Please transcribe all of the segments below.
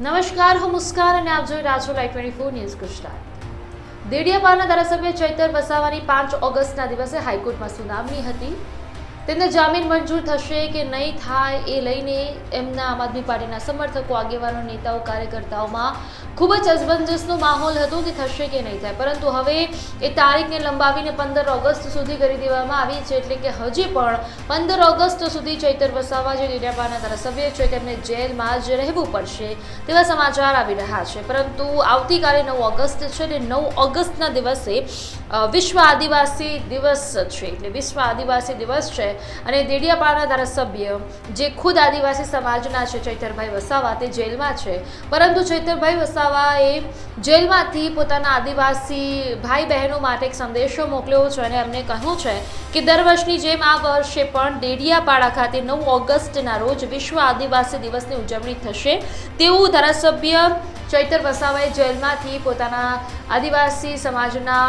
નમસ્કાર, હું મુસ્કાન અને આપ જોઈ રહ્યા live twenty four news Gujarat દેડિયાપાડના ધારાસભ્ય ચૈતર વસાવાની પાંચ ઓગસ્ટના દિવસે હાઈકોર્ટમાં સુનાવણી હતી. તેમને જામીન મંજૂર થશે કે નહીં થાય એ લઈને એમના આમ આદમી પાર્ટીના સમર્થકો, આગેવાનો, નેતાઓ, કાર્યકર્તાઓમાં ખૂબ જ અસમંજસનો માહોલ હતો કે થશે કે નહીં થાય. પરંતુ હવે એ તારીખને લંબાવીને પંદર ઓગસ્ટ સુધી કરી દેવામાં આવી છે એટલે કે હજી પણ પંદર ઓગસ્ટ સુધી ચૈતર વસાવા જે ડેડાપાના ધારાસભ્ય છે તેમને જેલમાં જ રહેવું પડશે તેવા સમાચાર આવી રહ્યા છે. પરંતુ આવતીકાલે નવ ઓગસ્ટ છે અને નવ ઓગસ્ટના દિવસે વિશ્વ આદિવાસી દિવસ છે. એટલે વિશ્વ આદિવાસી દિવસ છે અને દેડિયાપાડાના ધારાસભ્ય, જે ખુદ આદિવાસી સમાજના છે, ચૈતરભાઈ વસાવા તે જેલમાં છે. પરંતુ ચૈતરભાઈ વસાવાએ જેલમાંથી પોતાના આદિવાસી ભાઈ બહેનો માટે એક સંદેશો મોકલ્યો છે અને એમને કહ્યું છે કે દર વર્ષની જેમ આ વર્ષે પણ દેડિયાપાડા ખાતે નવ ઓગસ્ટના રોજ વિશ્વ આદિવાસી દિવસની ઉજવણી થશે. તેવું ધારાસભ્ય ચૈતર વસાવાએ જેલમાંથી પોતાના આદિવાસી સમાજના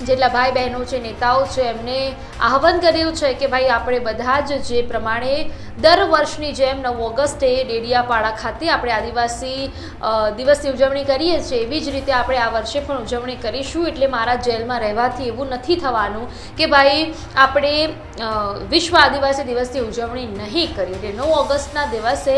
જેટલા ભાઈ બહેનો છે, નેતાઓ છે, એમને આહવાન કર્યું છે કે ભાઈ આપણે બધા જ જે પ્રમાણે દર વર્ષની જેમ નવ ઓગસ્ટે ડેડિયાપાડા ખાતે આપણે આદિવાસી દિવસની ઉજવણી કરીએ છીએ. એવી જ રીતે આપણે આ વર્ષે પણ ઉજવણી કરીશું. એટલે મારા જેલમાં રહેવાથી એવું નથી થવાનું કે ભાઈ આપણે વિશ્વ આદિવાસી દિવસની ઉજવણી નહીં કરીએ. એટલે નવ ઓગસ્ટના દિવસે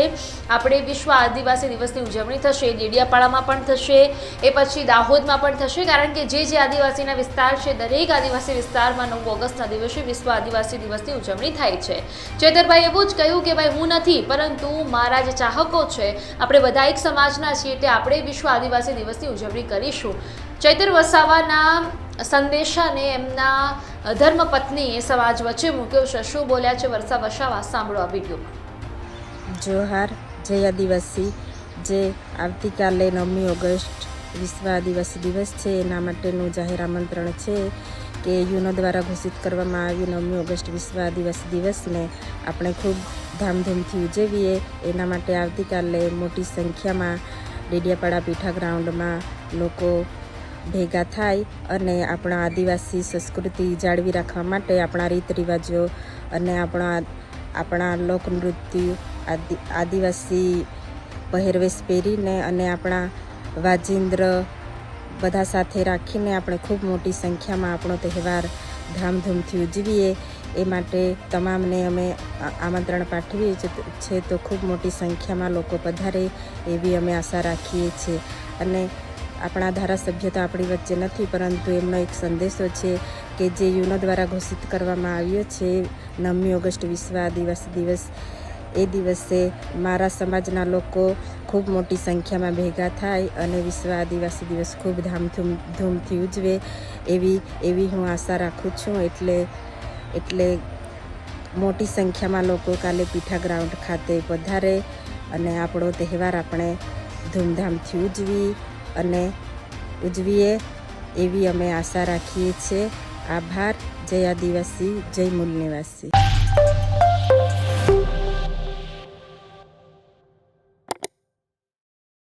આપણે વિશ્વ આદિવાસી દિવસની ઉજવણી થશે, ડેડિયાપાડામાં પણ થશે, એ પછી દાહોદમાં પણ થશે. કારણ કે જે જે આદિવાસીના વિસ્તાર છે. દરેક આદિવાસી વિસ્તારમાં નવ ઓગસ્ટના દિવસે વિશ્વ આદિવાસી દિવસની ઉજવણી થાય છે. ચેતરભાઈ એવું જ કહ્યું કે, ભાઈ, હું નથી, પરંતુ મારા જે ચાહકો છે, આપણે બધા એક સમાજના છીએ, એટલે આપણે વિશ્વ આદિવાસી દિવસની ઉજવણી કરીશું. ચૈતર વસાવાના સંદેશાને એમના ધર્મપત્નીએ સમાજ વચ્ચે મૂક્યો. છે શું બોલ્યા છે વર્ષા વસાવા, સાંભળો આ વિડીયોમાં જોહાર, જય આદિવાસી. જે આવતીકાલે નવમી ઓગસ્ટ વિશ્વ આદિવાસી દિવસ છે. એના માટેનું જાહેર આમંત્રણ છે કે યુનો દ્વારા ઘોષિત કરવામાં આવ્યું. નવમી ઓગસ્ટ વિશ્વ આદિવાસી દિવસને આપણે ખૂબ ધામધૂમથી ઉજવીએ. એના માટે આવતીકાલે મોટી સંખ્યામાં ડેડિયાપાડા પીઠા ગ્રાઉન્ડમાં લોકો ભેગા થાય અને આપણા આદિવાસી સંસ્કૃતિ જાળવી રાખવા માટે આપણા રીત રિવાજો અને આપણા આપણા લોકનૃત્ય, આદિ, આદિવાસી પહેરવેશ પહેરીને અને આપણા વાજિંદ્ર બધા સાથે રાખીને આપણે ખૂબ મોટી સંખ્યામાં આપણો તહેવાર ધામધૂમથી ઉજવીએ. એ માટે તમામને અમે આમંત્રણ પાઠવીએ છીએ તો ખૂબ મોટી સંખ્યામાં લોકો પધારે એવી અમે આશા રાખીએ છીએ. અને આપણા ધારાસભ્ય તો આપણી વચ્ચે નથી, પરંતુ એમનો એક સંદેશો છે કે જે યુનો દ્વારા ઘોષિત કરવામાં આવ્યો છે, નવમી ઓગસ્ટ વિશ્વ દિવસ દિવસ. એ દિવસે મારા સમાજના લોકો ખૂબ મોટી સંખ્યામાં ભેગા થાય અને વિશ્વ આદિવાસી દિવસ ખૂબ ધામધૂમ, ધૂમથી ઉજવે એવી એવી હું આશા રાખું છું. એટલે એટલે મોટી સંખ્યામાં લોકો કાલે પીઠા ગ્રાઉન્ડ ખાતે પધારે અને આપણો તહેવાર આપણે ધૂમધામથી ઉજવી અને ઉજવીએ એવી અમે આશા રાખીએ છીએ. આભાર. જય આદિવાસી, જય મૂલ નિવાસી.